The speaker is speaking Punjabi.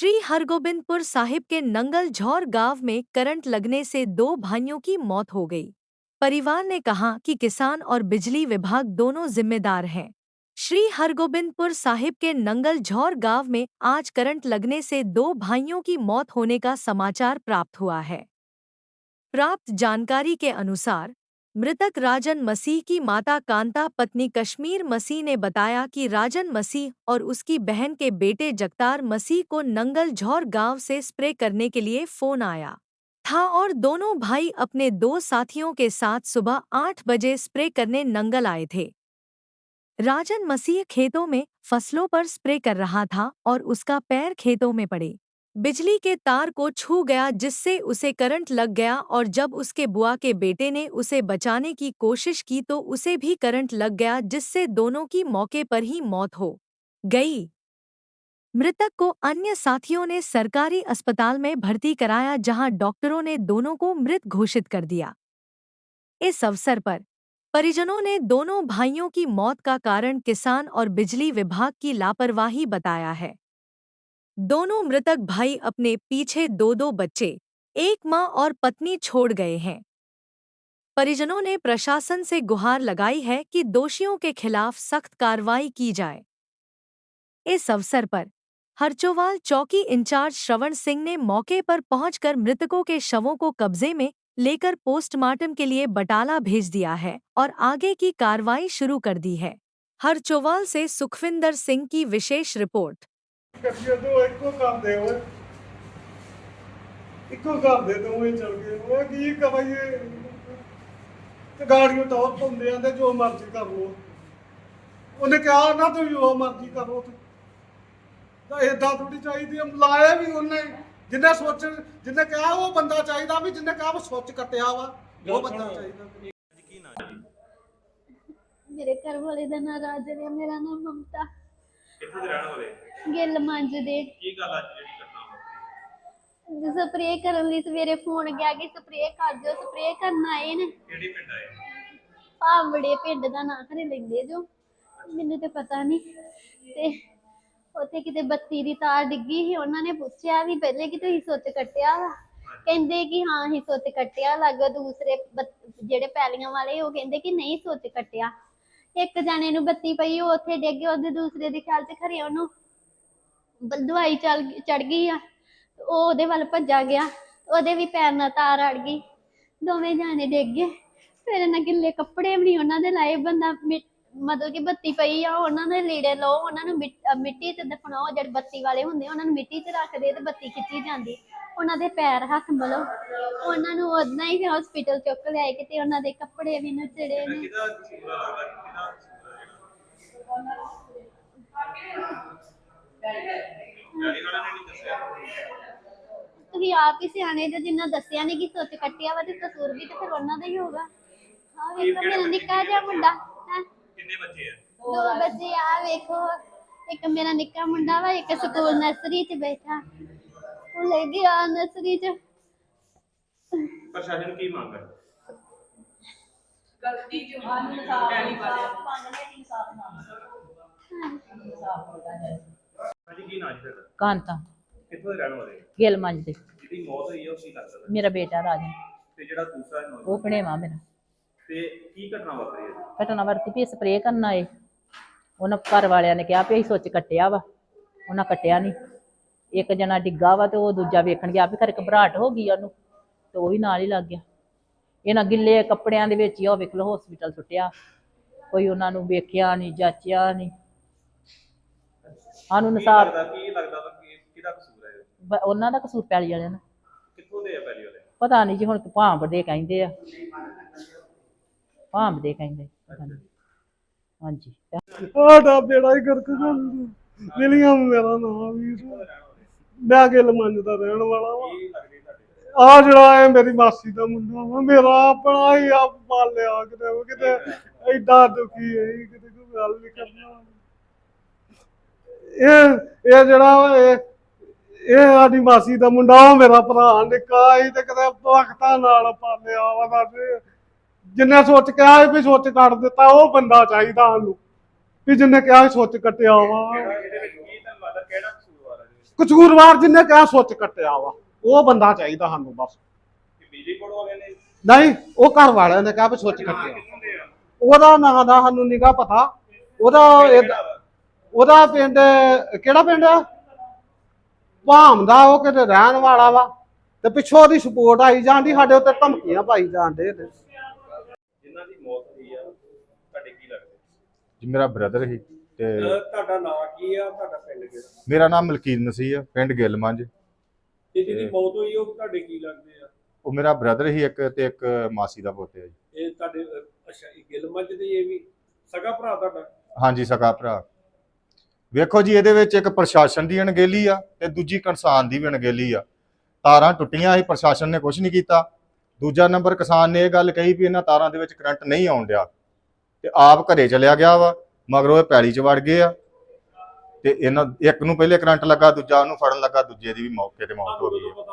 श्री हरगोबिंदपुर साहिब के नंगल झौर गाँव में करंट लगने से दो भाइयों की मौत हो गई। परिवार ने कहा कि किसान और बिजली विभाग दोनों जिम्मेदार हैं। श्री हरगोबिंदपुर साहिब के नंगल झौर गाँव में आज करंट लगने से दो भाइयों की मौत होने का समाचार प्राप्त हुआ है। प्राप्त जानकारी के अनुसार मृतक राजन मसीह की माता कांता, पत्नी कश्मीर मसीह ने बताया कि राजन मसीह और उसकी बहन के बेटे जगतार मसीह को नंगल झौर गाँव से स्प्रे करने के लिए फ़ोन आया। था और दोनों भाई अपने दो साथियों के साथ सुबह आठ बजे स्प्रे करने नंगल आए थे। राजन मसीह खेतों में फ़सलों पर स्प्रे कर रहा था और उसका पैर खेतों में पड़े। बिजली के तार को छू गया जिससे उसे करंट लग गया और जब उसके बुआ के बेटे ने उसे बचाने की कोशिश की तो उसे भी करंट लग गया जिससे दोनों की मौके पर ही मौत हो गई। मृतक को अन्य साथियों ने सरकारी अस्पताल में भर्ती कराया जहाँ डॉक्टरों ने दोनों को मृत घोषित कर दिया। इस अवसर पर परिजनों ने दोनों भाइयों की मौत का कारण किसान और बिजली विभाग की लापरवाही बताया है। दोनों मृतक भाई अपने पीछे दो दो बच्चे, एक माँ और पत्नी छोड़ गए हैं। परिजनों ने प्रशासन से गुहार लगाई है कि दोषियों के खिलाफ सख्त कार्रवाई की जाए। इस अवसर पर हरचोवाल चौकी इंचार्ज श्रवण सिंह ने मौके पर पहुंचकर मृतकों के शवों को कब्जे में लेकर पोस्टमार्टम के लिए बटाला भेज दिया है और आगे की कार्रवाई शुरू कर दी है। हरचोवाल से सुखविंदर सिंह की विशेष रिपोर्ट। ਕੱਟੀਆਂ ਦੋ ਇੱਕੋ ਘਰ ਦੇ ਓਏ। ਇੱਕੋ ਘਰ ਦੇ ਦੋਵੇਂ ਚਲ ਗਏ। ਓਏ ਕੀ ਕਵਾਈਏ। ਤੇ ਗਾੜੀਆਂ ਟੌਰ ਹੁੰਦੇ ਆਂਦੇ ਜੋ ਮਰਜ਼ੀ ਕਰ ਲੋ ਉਹਨੇ ਕਿਹਾ ਨਾ ਤੂੰ ਜੋ ਮਰਜ਼ੀ ਕਰੋ ਤੂੰ। ਤਾਂ ਏਦਾਂ ਥੋੜੀ ਚਾਹੀਦੀ ਆ। ਮਲਾਇਆ ਵੀ ਉਹਨੇ। ਜਿੰਨੇ ਸੋਚ ਜਿੰਨੇ ਕਿਹਾ ਉਹ ਬੰਦਾ ਚਾਹੀਦਾ ਵੀ ਜਿੰਨੇ ਕਿਹਾ ਉਹ ਸੋਚ ਕੱਟਿਆ ਵਾ ਉਹ ਬੰਦਾ ਚਾਹੀਦਾ। ਮੇਰੇ ਘਰ ਵਾਲੇ ਦਾ ਨਾਂ ਰਾਜਨ ਹੈ ਮੇਰਾ ਨਾਮ ਮਮਤਾ। ਕਿੱਥੋਂ ਦੇ ਰਹਿਣ ਵਾਲੇ? ਗਿੱਲ ਕੀ ਅੱਜ ਜਿਹੜੀ ਘਟਨਾ ਸਪਰੇਅ ਕਰਨ ਲਈ ਸਵੇਰੇ ਫੋਨ ਗਿਆ ਕਿ ਸਪਰੇਅ ਕਰ ਦਿਓ ਸਪਰੇਅ ਕਰਨ ਆਏ ਨੇ। ਕਿਹੜੀ ਪਿੰਡ ਆਏ? ਭਾਵੜੇ ਪਿੰਡ ਦਾ ਨਾਂ ਖਰੇ ਲੈਂਦੇ ਜੋ। ਮੈਨੂੰ ਤੇ ਪਤਾ ਨਹੀਂ ਤੇ ਉੱਥੇ ਕਿਤੇ ਬੱਤੀ ਦੀ ਤਾਰ ਡਿੱਗੀ ਸੀ ਉਹਨਾਂ ਨੇ ਪੁੱਛਿਆ ਵੀ ਪਹਿਲੇ ਕਿ ਤੁਸੀਂ ਸੁੱਚ ਕੱਟਿਆ ਵਾ? ਕਹਿੰਦੇ ਕਿ ਹਾਂ ਅਸੀਂ ਸੁੱਚ ਕੱਟਿਆ। ਲੱਗ ਦੂਸਰੇ ਬੱਤ- ਜਿਹੜੇ ਪੈਲੀਆਂ ਵਾਲੇ ਉਹ ਕਹਿੰਦੇ ਕਿ ਨਹੀਂ ਸੁੱਚ ਕੱਟਿਆ। ਇੱਕ ਜਾਣੇ ਨੂੰ ਬੱਤੀ ਪਈ, ਉਹ ਉੱਥੇ ਡਿੱਗ ਗਿਆ ਉਹਦੇ ਦੂਸਰੇ ਦੇ ਖਿਆਲ 'ਚ ਖਰੇ ਉਹਨੂੰ ਬ- ਦਵਾਈ ਚੱਲ ਚੜ ਗਈ ਆ ਉਹ ਉਹਦੇ ਵੱਲ ਭੱਜਾ ਗਿਆ, ਉਹਦੇ ਵੀ ਪੈਰ ਨਾਲ ਤਾਰ ਅੜ ਗਈ, ਦੋਵੇਂ ਜਾਣੇ ਡਿੱਗ ਗਏ, ਫਿਰ ਇਹਨਾਂ ਗਿੱਲੇ ਕੱਪੜੇ ਵੀ ਨਹੀਂ ਉਹਨਾਂ ਦੇ ਲਾਏ, ਬੰਦਾ ਮਿ- ਮਤਲਬ ਕਿ ਬੱਤੀ ਪਈ ਆ, ਉਹਨਾਂ ਦੇ ਲੀੜੇ ਲਓ, ਉਹਨਾਂ ਨੂੰ ਮਿੱਟ- ਅਹ ਮਿੱਟੀ 'ਚ ਦਫਨਾਓ ਜਿਹੜੇ ਬੱਤੀ ਵਾਲੇ ਹੁੰਦੇ, ਉਹਨਾਂ ਨੂੰ ਮਿੱਟੀ 'ਚ ਰੱਖਦੇ ਤੇ ਬੱਤੀ ਖਿੱਚੀ ਜਾਂਦੀ, ਉਹਨਾਂ ਦੇ ਪੈਰ ਹੱਥ ਮਲੋ, ਉਹਨਾਂ ਨੂੰ ਉਦਾਂ ਹੀ ਫਿਰ ਹਸਪੀਟਲ ਚੁੱਕ ਲਿਆਏ, ਕਿਤੇ ਉਹਨਾਂ ਦੇ ਕੱਪੜੇ ਵੀ ਨੁਚੜੇ ਨੇ ਕਿਹਦਾ ਲੱਗਦਾ ਤੁਸੀਂ ਆਪ ਹੀ ਸਿਆਣੇ ਜੋ ਜਿੰਨਾ ਦੱਸਿਆ ਨਹੀਂ ਕਿ ਸੁੱਚ ਕੱਟਿਆ ਵਾ ਤੇ ਕਸੂਰ ਵੀ ਤੇ ਫਿਰ ਉਹਨਾਂ ਦਾ ਹੀ ਹੋਗਾ ਹਾਂ ਵੇਖੋ ਮੇਰਾ ਨਿੱਕਾ ਜਿਹਾ ਮੁੰਡਾ ਹੈ। ਕਿੰਨੇ ਬੱਚੇ ਆ? ਦੋ ਬੱਚੇ ਆ ਵੇਖੋ। ਇੱਕ ਮੇਰਾ ਨਿੱਕਾ ਮੁੰਡਾ ਵਾ ਇੱਕ ਸਕੂਲ ਨਰਸਰੀ 'ਚ ਬੈਠਾ। ਉਹ ਲੈ ਗਿਆ ਨਰਸਰੀ 'ਚ। ਪ੍ਰਸ਼ਾਸਨ ਕੀ ਮੰਗ ਹੈ ਗਲਤੀ ਜੋ ਹਨ ਡੈਡੀ ਵਾਲੇ ਹਾਂਜੀ ਕੀ ਨਾਂ ਜੀ ਤੁਹਾਡਾ? ਕਾਂਤਾ। ਕਿੱਥੋਂ ਦੇ ਰਹਿਣ ਵਾਲੇ ਗਿੱਲ ਮੰਜ ਦੇ। ਜਿਹੜੀ ਮੌਤ ਹੋਈ ਹੈ ਉਹ ਕੀ ਲੱਗਦਾ ਮੇਰਾ ਬੇਟਾ ਰਾਜਨ ਤੇ ਜਿਹੜਾ ਦੂਸਰਾ ਉਹ ਨੌਜਵਾਨ ਭਣੇਵਾ ਮੇਰਾ। ਤੇ ਕੀ ਘਟਨਾ ਵਾਪਰੀ ਹੈ? ਘਟਨਾ ਵਰਤੀ ਵੀ ਸਪਰੇਅ ਕਰਨ ਆਏ ਉਹਨਾਂ ਘਰ ਵਾਲਿਆਂ ਨੇ ਕਿਹਾ ਵੀ ਅਸੀਂ ਸੁੱਚ ਕੱਟਿਆ ਵਾ। ਉਹਨਾਂ ਕੱਟਿਆ ਨਹੀਂ ਇੱਕ ਜਣਾ ਡਿੱਗਾ ਵਾ ਤੇ ਉਹ ਦੂਜਾ ਵੇਖਣ ਗਿਆ ਵੀ ਘਰ ਘਬਰਾਹਟ ਹੋ ਗਈ ਉਹਨੂੰ। ਤੇ ਉਹ ਵੀ ਨਾਲ ਹੀ ਲੱਗ ਗਿਆ। ਇਹਨਾਂ ਗਿੱਲੇ ਕੱਪੜਿਆਂ ਦੇ ਵਿੱਚ ਹੀ ਉਹ ਵੇਖ ਲਓ ਹਸਪੀਟਲ ਸੁੱਟਿਆ। ਕੋਈ ਉਹਨਾਂ ਨੂੰ ਵੇਖਿਆ ਨਹੀਂ ਜਾਚਿਆ ਨਹੀਂ ਸਾਨੂੰ ਕੀ ਨਸਾਬ ਲੱਗਦਾ ਕੀ ਲੱਗਦਾ ਵਾ ਕਿ ਕਿਹਦਾ ਕਸੂਰ ਹੈ ਇਹ? ਉਹਨਾਂ ਦਾ ਕਸੂਰ ਪੈਲੀ ਵਾਲਿਆਂ ਦਾ। ਕਿੱਥੋਂ ਦੇ ਆ ਪਹਿਲੀ ਵਾਲੇ? ਪਤਾ ਨਹੀਂ ਜੀ ਹੁਣ ਭਾਂਬ ਦੇ ਕਹਿੰਦੇ ਆ। ਭਾਂਬ ਦੇ ਕਹਿੰਦੇ ਪਤਾ ਨੀ। ਹਾਂਜੀ। ਸਾਡਾ ਬੇੜਾ ਹੀ ਗਰਕ ਕਰ ਮਿਲੀਆਂ ਮੇਰਾ ਨਾਮ ਵੀਰ ਮੈਂ ਗਿੱਲ ਮੰਜ ਦਾ ਰਹਿਣ ਵਾਲਾ ਵਾਂ। ਕੀ ਲੱਗਦੀ ਤੁਹਾਡੇ? ਆ ਜਿਹੜਾ ਹੈ ਮੇਰੀ ਮਾਸੀ ਦਾ ਮੁੰਡਾ ਵਾ ਮੇਰਾ ਆਪਣਾ ਹੀ ਆ ਪਾਲਿਆ ਕਿਤੇ ਉਹ ਕਿਤੇ ਐਡਾ ਦੁਖੀ ਹੈ ਕਿਤੇ ਕੋਈ ਗੱਲ ਨਹੀਂ ਕਰਨਾ। ਇਹ ਇਹ ਜਿਹੜਾ ਇਹ ਇਹ ਸਾਡੀ ਮਾਸੀ ਦਾ ਮੁੰਡਾ ਉਹ ਮੇਰਾ ਭਰਾ ਨਿੱਕਾ ਹੀ ਤੇ ਕਿਤੇ ਵਕਤਾਂ ਨਾਲ ਪਾਲਿਆ ਵਾ ਸਾਡੇ ਜਿੰਨੇ ਸੋਚ ਕੇ ਆਏ ਵੀ ਸੋਚ ਕੱਢ ਦਿੱਤਾ, ਉਹ ਬੰਦਾ ਚਾਹੀਦਾ ਸਾਨੂੰ। ਵੀ ਜਿੰਨੇ ਕਿਹਾ ਸੋਚ ਕੱਟਿਆ ਵਾ। ਕਸੂਰਵਾਰ ਜਿੰਨੇ ਕਿਹਾ ਸੁੱਚ ਕੱਟਿਆ ਵਾ, ਉਹ ਬੰਦਾ ਚਾਹੀਦਾ ਸਾਨੂੰ ਬਸ। ਨਹੀਂ, ਉਹ ਘਰ ਵਾਲਿਆਂ ਨੇ ਕਿਹਾ ਵੀ ਸੋਚ ਕੱਟਿਆ। ਉਹਦਾ ਨਾਂ ਦਾ ਸਾਨੂੰ ਨਿਗਾ ਪਤਾ। ਉਹਦਾ ਉਹਦਾ ਪਿੰਡ ਕਿਹੜਾ ਪਿੰਡ ਆ? ਭਾਮ ਦਾ ਉਹ ਕਿਤੇ ਰਹਿਣ ਵਾਲਾ ਵਾ। ਤੇ ਪਿੱਛੋਂ ਉਹਦੀ ਸਪੋਰਟ ਆਈ ਜਾਂਦੀ ਸਾਡੇ ਉੱਤੇ ਧਮਕੀਆਂ ਪਾਈ ਜਾਂਦੇ ਨੇ ਜਿਨ੍ਹਾਂ ਦੀ ਮੌਤ ਹੋਈ ਆ ਤੁਹਾਡੇ ਕੀ ਲੱਗਦਾ? ਜੀ ਮੇਰਾ ਬ੍ਰਦਰ ਹੀ ਤੇ ਤੁਹਾਡਾ ਨਾਂ ਕੀ ਆ? ਤੁਹਾਡਾ ਪਿੰਡ ਕਿਹੜਾ? ਮੇਰਾ ਨਾਮ ਮਲਕੀਤ ਮਸੀਹ ਹੈ ਪਿੰਡ ਗਿੱਲਮੰਜ ਤੇ ਜਿਹਦੀ ਮੌਤ ਹੋਈ ਉਹ ਤੁਹਾਡੇ ਕੀ ਲੱਗਦੇ ਆ? ਉਹ ਮੇਰਾ ਬ੍ਰਦਰ ਹੀ ਇੱਕ ਤੇ ਇੱਕ ਮਾਸੀ ਦਾ ਪੁੱਤ ਹੈ ਜੀ। ਇਹ ਤੁਹਾਡੇ ਅੱਛਾ ਇਹ ਗਿਲਮੱਝ ਦੇ ਇਹ ਵੀ ਸਗਾ ਭਰਾ ਤੁਹਾਡਾ? ਹਾਂਜੀ ਸਕਾ ਭਰਾ। ਵੇਖੋ ਜੀ, ਇਹਦੇ ਵਿੱਚ ਇੱਕ ਪ੍ਰਸ਼ਾਸਨ ਦੀ ਅਣਗਹਿਲੀ ਆ ਤੇ ਦੂਜੀ ਕਿਸਾਨ ਦੀ ਵੀ ਅਣਗਹਿਲੀ ਆ। ਤਾਰਾਂ ਟੁੱਟੀਆਂ ਸੀ, ਪ੍ਰਸ਼ਾਸਨ ਨੇ ਕੁਝ ਨਹੀਂ ਕੀਤਾ। ਦੂਜਾ ਨੰਬਰ, ਕਿਸਾਨ ਨੇ ਇਹ ਗੱਲ ਕਹੀ ਵੀ ਇਹਨਾਂ ਤਾਰਾਂ ਦੇ ਵਿੱਚ ਕਰੰਟ ਨਹੀਂ ਆਉਣ ਡਿਆ ਤੇ ਆਪ ਘਰੇ ਚਲਿਆ ਗਿਆ ਵਾ, ਮਗਰੋਂ ਇਹ ਪੈਲੀ 'ਚ ਵੜ ਗਏ ਆ ਤੇ ਇਹਨਾਂ, ਇੱਕ ਨੂੰ ਪਹਿਲੇ ਕਰੰਟ ਲੱਗਾ, ਦੂਜਾ ਉਹਨੂੰ ਫੜਨ ਲੱਗਾ, ਦੂਜੇ ਦੀ ਵੀ ਮੌਕੇ ਤੇ ਮੌਤ ਹੋ ਗਈ ਹੈ